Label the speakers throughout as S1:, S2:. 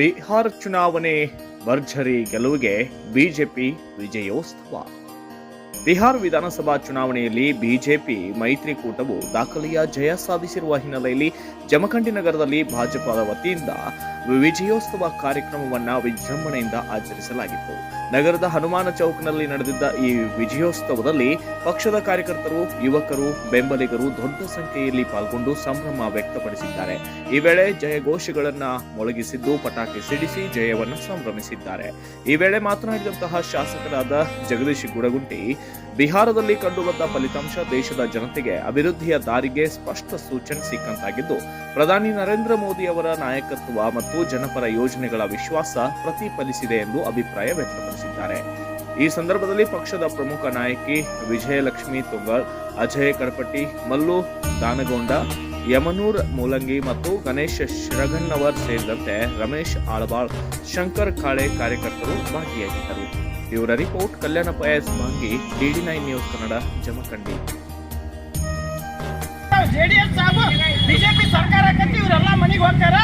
S1: ಬಿಹಾರ ಚುನಾವಣೆ ಭರ್ಜರಿ ಗೆಲುವಿಗೆ ಬಿಜೆಪಿ ವಿಜಯೋತ್ಸವ ಬಿಹಾರ ವಿಧಾನಸಭಾ ಚುನಾವಣೆಯಲ್ಲಿ ಬಿಜೆಪಿ ಮೈತ್ರಿಕೂಟವು ದಾಖಲೆಯ ಜಯ ಸಾಧಿಸಿರುವ ಹಿನ್ನೆಲೆಯಲ್ಲಿ ಜಮಖಂಡಿ ನಗರದಲ್ಲಿ ಭಾಜಪದ ವತಿಯಿಂದ ವಿಜಯೋತ್ಸವ ಕಾರ್ಯಕ್ರಮವನ್ನ ವಿಜೃಂಭಣೆಯಿಂದ ಆಚರಿಸಲಾಗಿತ್ತು. ನಗರದ ಹನುಮಾನ ಚೌಕ್ನಲ್ಲಿ ನಡೆದಿದ್ದ ಈ ವಿಜಯೋತ್ಸವದಲ್ಲಿ ಪಕ್ಷದ ಕಾರ್ಯಕರ್ತರು, ಯುವಕರು, ಬೆಂಬಲಿಗರು ದೊಡ್ಡ ಸಂಖ್ಯೆಯಲ್ಲಿ ಪಾಲ್ಗೊಂಡು ಸಂಭ್ರಮ ವ್ಯಕ್ತಪಡಿಸಿದ್ದಾರೆ. ಈ ವೇಳೆ ಜಯಘೋಷಗಳನ್ನ ಮೊಳಗಿಸಿದ್ದು ಪಟಾಕಿ ಸಿಡಿಸಿ ಜಯವನ್ನು ಸಂಭ್ರಮಿಸಿದ್ದಾರೆ. ಈ ವೇಳೆ ಮಾತನಾಡಿದಂತಹ ಶಾಸಕರಾದ ಜಗದೀಶ್ ಗುಡಗುಂಟಿ ಬಿಹಾರದಲ್ಲಿ ಕಂಡುಬಂದ ಫಲಿತಾಂಶ ದೇಶದ ಜನತೆಗೆ ಅಭಿವೃದ್ಧಿಯ ದಾರಿಗೆ ಸ್ಪಷ್ಟ ಸೂಚನೆ ಸಿಕ್ಕಂತಾಗಿದ್ದು, ಪ್ರಧಾನಿ ನರೇಂದ್ರ ಮೋದಿ ಅವರ ನಾಯಕತ್ವ ಮತ್ತು ಜನಪರ ಯೋಜನೆಗಳ ವಿಶ್ವಾಸ ಪ್ರತಿಫಲಿಸಿದೆ ಎಂದು ಅಭಿಪ್ರಾಯ ವ್ಯಕ್ತಪಡಿಸಿದ್ದಾರೆ. ಈ ಸಂದರ್ಭದಲ್ಲಿ ಪಕ್ಷದ ಪ್ರಮುಖ ನಾಯಕಿ ವಿಜಯಲಕ್ಷ್ಮಿ ತುಂಗಲ್, ಅಜಯ್ ಕಡಪಟ್ಟಿ, ಮಲ್ಲು ದಾನಗೊಂಡ, ಯಮನೂರ್ ಮೂಲಂಗಿ ಮತ್ತು ಗಣೇಶ್ ಶಿರಗಣ್ಣವರ್ ಸೇರಿದಂತೆ ರಮೇಶ್ ಆಳ್ವಾಳ್, ಶಂಕರ್ ಕಾಳೆ ಕಾರ್ಯಕರ್ತರು ಭಾಗಿಯಾಗಿದ್ದರು. ಇವರ report Kalyanappa S Mangi DD nine news Kannada, Jamkhandi.
S2: JDS ಹಾಗೂ ಬಿಜೆಪಿ ಸರ್ಕಾರ ಕಟ್ಟಿ ಇವರೆಲ್ಲ ಮನೆಗೆ ಹೋಗ್ತಾರ?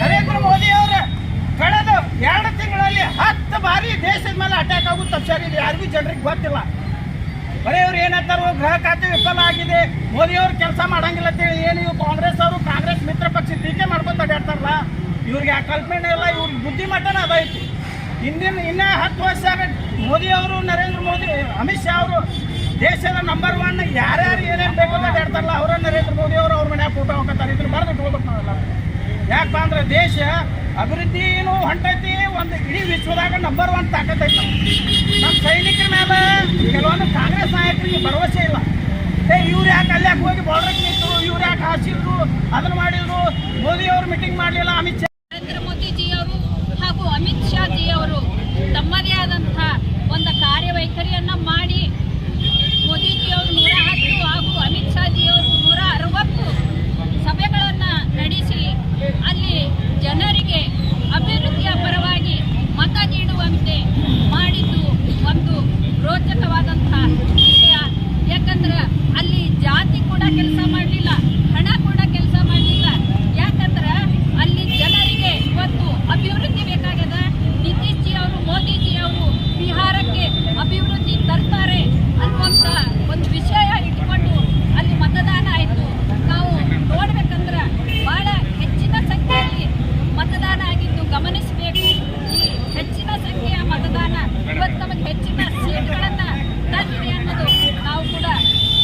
S2: ನರೇಂದ್ರ ಮೋದಿ ಅವರ ಕಳೆದ ಎರಡು ತಿಂಗಳಲ್ಲಿ ಹತ್ತು ಬಾರಿ ದೇಶದ ಮೇಲೆ ಅಟ್ಯಾಕ್ ಆಗುತ್ತೆ ಇದು ಯಾರಿಗೂ ಜನರಿಗೆ ಗೊತ್ತಿಲ್ಲ. ಬರೀ ಅವ್ರು ಏನಂತಾರ ಗೃಹ ಖಾತೆ ವಿಫಲ ಆಗಿದೆ. ಮೋದಿ ಅವರು ಕೆಲಸ ಮಾಡಂಗಿಲ್ಲ ಅಂತೇಳಿ ಏನು ಇವು ಕಾಂಗ್ರೆಸ್ ಅವರು ಕಾಂಗ್ರೆಸ್ ಮಿತ್ರ ಪಕ್ಷ ಟೀಕೆ ಮಾಡ್ಕೊಂತ ಅಡ್ಯಾಡ್ತಾರಲ್ಲ ಇವ್ರಿಗೆ ಆ ಕಲ್ಪನೆ ಇಲ್ಲ, ಇವ್ರಿಗೆ ಬುದ್ಧಿಮಟ್ಟನ ಅದೈತಿ ಹಿಂದಿನ ಇನ್ನ ಹತ್ತು ವರ್ಷ ಮೋದಿ ಅವರು, ನರೇಂದ್ರ ಮೋದಿ, ಅಮಿತ್ ಶಾ ಅವರು ದೇಶದ ನಂಬರ್ ಒನ್ ಯಾರ್ಯಾರು ಏನೇನು ಬೇಕು ಅಂತ ಹೇಳ್ತಾರಲ್ಲ, ಅವರ ನರೇಂದ್ರ ಮೋದಿ ಅವರು ಅವ್ರ ಮನ್ಯಾಗ ಫೋಟೋ ಹೋಗ್ತಾರೆ ಇದ್ರ ಬರೆದು ಇಟ್ಕೋಬೇಕು ನಾವೆಲ್ಲ. ಯಾಕಪ್ಪ ಅಂದ್ರೆ ದೇಶ ಅಭಿವೃದ್ಧಿನೂ ಹೊಂಟೈತಿ, ಒಂದು ಇಡೀ ವಿಶ್ವದಾಗ ನಂಬರ್ ಒನ್ ತಾಕತ್ತೈತಿ ನಮ್ಮ ಸೈನಿಕರ ಮೇಲೆ ಕೆಲವೊಂದು ಕಾಂಗ್ರೆಸ್ ನಾಯಕರಿಗೆ ಭರವಸೆ ಇಲ್ಲ. ಏ, ಇವ್ರು ಯಾಕೆ ಅಲ್ಲಿ ಹೋಗಿ ಬಾರ್ಡರ್ ನಿಂತರು, ಇವ್ರು ಯಾಕೆ ಹಾಸಿದ್ರು, ಅದನ್ನ ಮಾಡಿದ್ರು? ಮೋದಿ ಅವರು ಮೀಟಿಂಗ್ ಮಾಡಲಿಲ್ಲ, ಅಮಿತ್ ಶಾ
S3: ನರೇಂದ್ರ ಮೋದಿಜಿಯವರು ಹಾಗೂ ಅಮಿತ್ ಶಾ ಜಿಯವರು ತಮ್ಮದೇ ಆದಂಥ ಒಂದು ಕಾರ್ಯವೈಖರಿಯನ್ನ ಮಾಡಿ ಮೋದಿಜಿಯವರು ನೂರ ಹತ್ತು ಹಾಗೂ ಅಮಿತ್ ಶಾ ಜಿಯವರು ನೂರ ಅರವತ್ತು ಸಭೆಗಳನ್ನು ನಡೆಸಿ ಅಲ್ಲಿ ಜನರಿಗೆ ಅಭಿವೃದ್ಧಿಯ ಪರವಾಗಿ ಮತ ನೀಡುವಂತೆ ಮಾಡಿದ್ದು ಒಂದು ರೋಚಕವಾದಂಥ ವಿಷಯ ಯಾಕಂದ್ರೆ ಅಲ್ಲಿ ಜಾತಿ ಕೂಡ ಕೆಲಸ ಮಾಡಲಿಲ್ಲ ಹಣ ಕೂಡ ಕೆಲಸ ಮಾಡಲಿಲ್ಲ ಯಾಕಂದ್ರೆ ಅಲ್ಲಿ ಜನರಿಗೆ ಇವತ್ತು ಅಭಿವೃದ್ಧಿ ಬೇಕಾಗ್ಯದ ನಿತೀಶ್ ಜಿ ಅವರು ಮೋದಿಜಿ ಅವರು ಬಿಹಾರಕ್ಕೆ ಅಭಿವೃದ್ಧಿ ತರ್ತಾರೆ ಅನ್ನುವಂಥ ಒಂದು ವಿಷಯ ಇಟ್ಕೊಂಡು ಅಲ್ಲಿ ಮತದಾನ ಆಯಿತು ನಾವು ನೋಡ್ಬೇಕಂದ್ರೆ ಬಹಳ ಹೆಚ್ಚಿನ ಸಂಖ್ಯೆಯಲ್ಲಿ ಮತದಾನ ಆಗಿದ್ದು ಗಮನಿಸಬೇಕು ಈ ಹೆಚ್ಚಿನ ಸಂಖ್ಯೆಯ ಮತದಾನ ಇವತ್ತು ನಮಗೆ ಹೆಚ್ಚಿನ ಸೀಟ್ಗಳನ್ನ ತಂದಿದೆ ಅನ್ನೋದು ನಾವು ಕೂಡ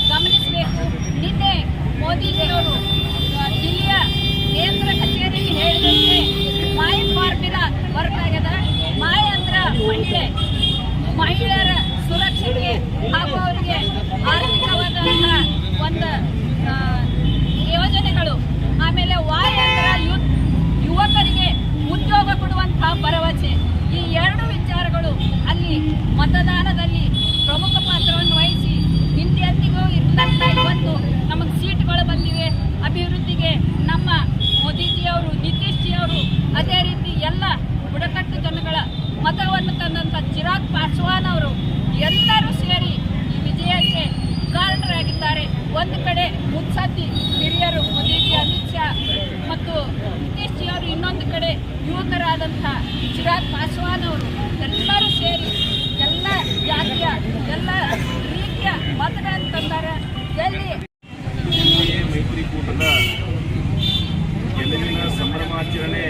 S3: ಗಮನಿಸಬೇಕು ನಿನ್ನೆ ಮೋದಿಜಿಯವರು ಆ, ದಿಲ್ಲಿಯ ಕೇಂದ್ರ ಕಚೇರಿಯಲ್ಲಿ ಹೇಳಿದಂತೆ ಮಾಯಿ ಫಾರ್ಮಿನ ವರ್ಕ್ ಆಗ್ಯದ ಮಾಯಿ ಅಂದ್ರ ಮಹಿಳೆ ಮಹಿಳೆಯರ ಸುರಕ್ಷತೆಗೆ ಹಾಗೂ ಅವರಿಗೆ ಆರ್ಥಿಕವಾದಂತಹ ಒಂದು ಯೋಜನೆಗಳು. ಆಮೇಲೆ ಅಂದ್ರ ಯುವಕರಿಗೆ ಉದ್ಯೋಗ ಕೊಡುವಂತಹ ಭರವಸೆ. ಈ ಎರಡು ವಿಚಾರಗಳು ಅಲ್ಲಿ ಮತದಾನದಲ್ಲಿ ಒಂದು ಕಡೆ ಮುತ್ಸದ್ದಿ ಹಿರಿಯರು ಮೋದಿಜಿ ಅಮಿತ್ ಶಾ ಮತ್ತು ನಿತೀಶ್ ಜಿ ಅವರು ಇನ್ನೊಂದು ಕಡೆ ಯುವಕರಾದಂಥ ಚಿರಾಗ್ ಪಾಸ್ವಾನ್ ಅವರು. ಎಲ್ಲರೂ ಸೇರಿ ಎಲ್ಲ ಜಾತಿಯ, ಎಲ್ಲ ರೀತಿಯ ಮತಗಳನ್ನು ತಂದಾರೆ ಎಲ್ಲಿ?
S4: ಮೈತ್ರಿಕೂಟದ ಗೆಲುವಿನ ಸಂಭ್ರಮಾಚರಣೆ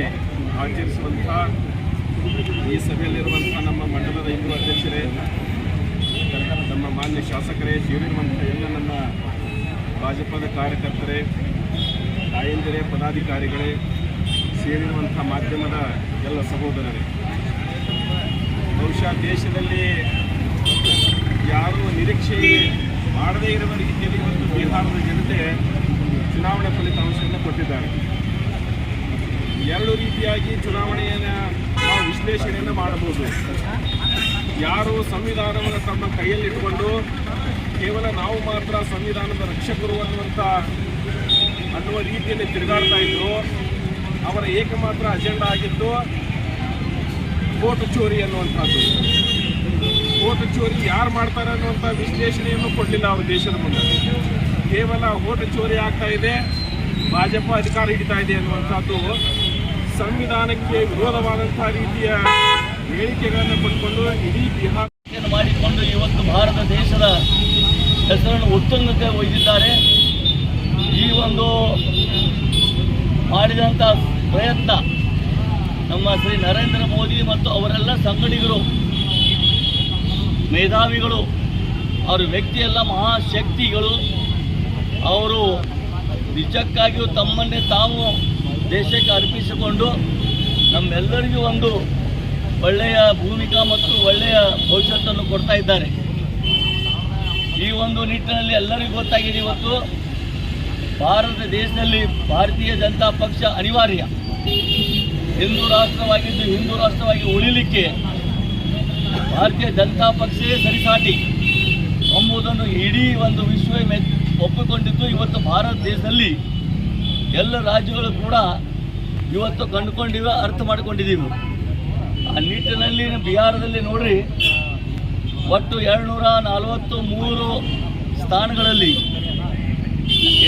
S4: ಆಚರಿಸುವಂಥ ಈ ಸಭೆಯಲ್ಲಿರುವಂಥ ನಮ್ಮ ಮಂಡಲದ ಇಬ್ಬರು ಅಧ್ಯಕ್ಷರೇ, ನಮ್ಮ ಮಾನ್ಯ ಶಾಸಕರೇ ಶ್ರೀಮಂತ ಎಲ್ಲ ನನ್ನ ಭಾಜಪದ ಕಾರ್ಯಕರ್ತರೇ, ತಾಯಂದಿರೇ, ಪದಾಧಿಕಾರಿಗಳೇ ಸೇರಿರುವಂಥ ಮಾಧ್ಯಮದ ಎಲ್ಲ ಸಹೋದರರೇ. ಬಹುಶಃ ದೇಶದಲ್ಲಿ ಯಾರೂ ನಿರೀಕ್ಷೆ ಮಾಡದೇ ಇರುವ ರೀತಿಯಲ್ಲಿ ಇವತ್ತು ಬಿಹಾರದ ಜನತೆ ಚುನಾವಣೆ ಫಲಿತಾಂಶವನ್ನು ಕೊಟ್ಟಿದ್ದಾರೆ. ಎರಡು ರೀತಿಯಾಗಿ ಚುನಾವಣೆಯನ್ನು ನಾವು ವಿಶ್ಲೇಷಣೆಯನ್ನು ಮಾಡಬಹುದು. ಯಾರು ಸಂವಿಧಾನವನ್ನು ತಮ್ಮ ಕೈಯಲ್ಲಿಟ್ಟುಕೊಂಡು ಕೇವಲ ನಾವು ಮಾತ್ರ ಸಂವಿಧಾನದ ರಕ್ಷಕರು ಅನ್ನುವಂಥ ಅನ್ನುವ ರೀತಿಯಲ್ಲಿ ತಿರುಗಾಡ್ತಾ ಇದ್ರು. ಅವರ ಏಕಮಾತ್ರ ಅಜೆಂಡಾ ಆಗಿತ್ತು ಓಟು ಚೋರಿ ಅನ್ನುವಂಥದ್ದು. ಓಟು ಚೋರಿ ಯಾರು ಮಾಡ್ತಾರೆ ಅನ್ನುವಂಥ ವಿಶ್ಲೇಷಣೆಯನ್ನು ಕೊಡಲಿಲ್ಲ ಅವರು ದೇಶದ ಮುಂದೆ. ಕೇವಲ ಓಟು ಚೋರಿ ಆಗ್ತಾ ಇದೆ, ಭಾಜಪ ಅಧಿಕಾರ ಹಿಡಿತಾ ಇದೆ ಅನ್ನುವಂಥದ್ದು ಸಂವಿಧಾನಕ್ಕೆ ವಿರೋಧವಾದಂತಹ ರೀತಿಯ ಹೇಳಿಕೆಗಳನ್ನು ಪಡ್ಕೊಂಡು ಇಡೀ ಬಿಹಾರ
S5: ಮಾಡಿಕೊಂಡು ಇವತ್ತು ಭಾರತ ದೇಶದ ಹೆಸರನ್ನು ಉತ್ತುಂಗಕ್ಕೆ ಒಯ್ದಿದ್ದಾರೆ. ಈ ಒಂದು ಮಾಡಿದಂಥ ಪ್ರಯತ್ನ ನಮ್ಮ ಶ್ರೀ ನರೇಂದ್ರ ಮೋದಿ ಮತ್ತು ಅವರೆಲ್ಲ ಸಂಗಡಿಗರು, ಮೇಧಾವಿಗಳು, ಅವರ ವ್ಯಕ್ತಿಯೆಲ್ಲ ಮಹಾಶಕ್ತಿಗಳು. ಅವರು ನಿಜಕ್ಕಾಗಿಯೂ ತಮ್ಮನ್ನೇ ತಾವು ದೇಶಕ್ಕೆ ಅರ್ಪಿಸಿಕೊಂಡು ನಮ್ಮೆಲ್ಲರಿಗೂ ಒಂದು ಒಳ್ಳೆಯ ಭೂಮಿಕಾ ಮತ್ತು ಒಳ್ಳೆಯ ಭವಿಷ್ಯತ್ತನ್ನು ಕೊಡ್ತಾ ಇದ್ದಾರೆ. ಈ ಒಂದು ನಿಟ್ಟಿನಲ್ಲಿ ಎಲ್ಲರಿಗೂ ಗೊತ್ತಾಗಿದೆ ಇವತ್ತು ಭಾರತ ದೇಶದಲ್ಲಿ ಭಾರತೀಯ ಜನತಾ ಪಕ್ಷ ಅನಿವಾರ್ಯ. ಹಿಂದೂ ರಾಷ್ಟ್ರವಾಗಿದ್ದು ಹಿಂದೂ ರಾಷ್ಟ್ರವಾಗಿ ಉಳಿಲಿಕ್ಕೆ ಭಾರತೀಯ ಜನತಾ ಪಕ್ಷವೇ ಸರಿಸಾಟಿ ಎಂಬುದನ್ನು ಇಡೀ ಒಂದು ವಿಶ್ವ ಒಪ್ಪಿಕೊಂಡಿದ್ದು ಇವತ್ತು ಭಾರತ ದೇಶದಲ್ಲಿ ಎಲ್ಲ ರಾಜ್ಯಗಳು ಕೂಡ ಇವತ್ತು ಕಂಡುಕೊಂಡಿವೆ ಅರ್ಥ ಮಾಡಿಕೊಂಡಿದ್ದೀವಿ. ಆ ನಿಟ್ಟಿನಲ್ಲಿ ಬಿಹಾರದಲ್ಲಿ ನೋಡ್ರಿ ಒಟ್ಟು ಎರಡುನೂರ ನಲವತ್ತು ಮೂರು ಸ್ಥಾನಗಳಲ್ಲಿ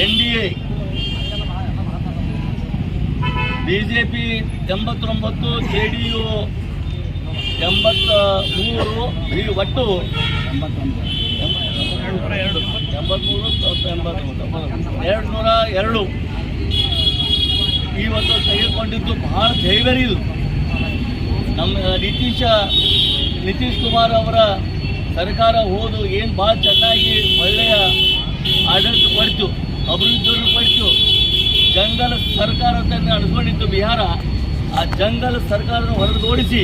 S5: N D A B J P ಎಂಬತ್ತೊಂಬತ್ತು, ಜೆ ಡಿ ಯು ಎಂಬತ್ತ ಮೂರು ಈ ಒಟ್ಟು ಎಂಬತ್ಮೂರು ಎರಡು ನೂರ ಎರಡು. ಇವತ್ತು ತೆಗೆದುಕೊಂಡಿದ್ದು ಬಹಳ ಧೈರ್ಯ ಇದು ನಮ್ಮ ನಿತೀಶ ನಿತೀಶ್ ಕುಮಾರ್ ಅವರ ಸರ್ಕಾರ ಹೋದು ಏನು ಭಾಳ ಚೆನ್ನಾಗಿ ಒಳ್ಳೆಯ ಆಡಳಿತ ಪಡಿತು ಅಭಿವೃದ್ಧಿಯನ್ನು ಪಡಿತು ಜಂಗಲ್ ಸರ್ಕಾರ ತನ್ನ ನಡೆಸ್ಕೊಂಡಿತ್ತು ಬಿಹಾರ. ಆ ಜಂಗಲ್ ಸರ್ಕಾರವನ್ನು ಹೊರದೋಡಿಸಿ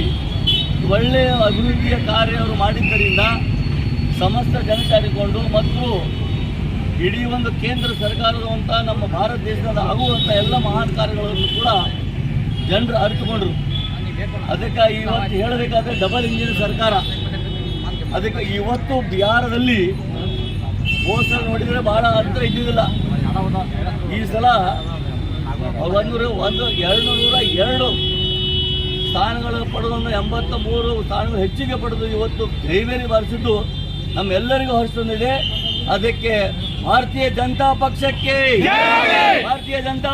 S5: ಒಳ್ಳೆಯ ಅಭಿವೃದ್ಧಿಯ ಕಾರ್ಯ ಅವರು ಮಾಡಿದ್ದರಿಂದ ಸಮಸ್ತ ಜನಚಾರಿಕೊಂಡು ಮತ್ತು ಇಡೀ ಒಂದು ಕೇಂದ್ರ ಸರ್ಕಾರದಂಥ ನಮ್ಮ ಭಾರತ ದೇಶದಲ್ಲಿ ಆಗುವಂಥ ಎಲ್ಲ ಮಹಾನ್ ಕಾರ್ಯಗಳನ್ನು ಕೂಡ ಜನರು ಅರಿತುಕೊಂಡ್ರು. ಅದಕ್ಕೆ ಇವತ್ತು ಹೇಳಬೇಕಾದ್ರೆ ಡಬಲ್ ಇಂಜಿನ್ ಸರ್ಕಾರ. ಅದಕ್ಕೆ ಇವತ್ತು ಬಿಹಾರದಲ್ಲಿ ಹೋದ ಸಲ ನೋಡಿದರೆ ಬಹಳ ಅಂತರ ಇದ್ದಿದ್ದಿಲ್ಲ. ಈ ಸಲ ಒಂದು ಒಂದು ಎರಡು ನೂರ ಎರಡು ಸ್ಥಾನಗಳು ಪಡೆದೊಂದು ಎಂಬತ್ತ ಮೂರು ಸ್ಥಾನಗಳು ಹೆಚ್ಚಿಗೆ ಪಡೆದು ಇವತ್ತು ಜೈವೇರಿ ಬಾರಿಸಿದ್ದು ನಮ್ಮೆಲ್ಲರಿಗೂ ಹರ್ಷ ಅದಕ್ಕೆ ಭಾರತೀಯ ಜನತಾ ಪಕ್ಷಕ್ಕೆ, ಭಾರತೀಯ ಜನತಾ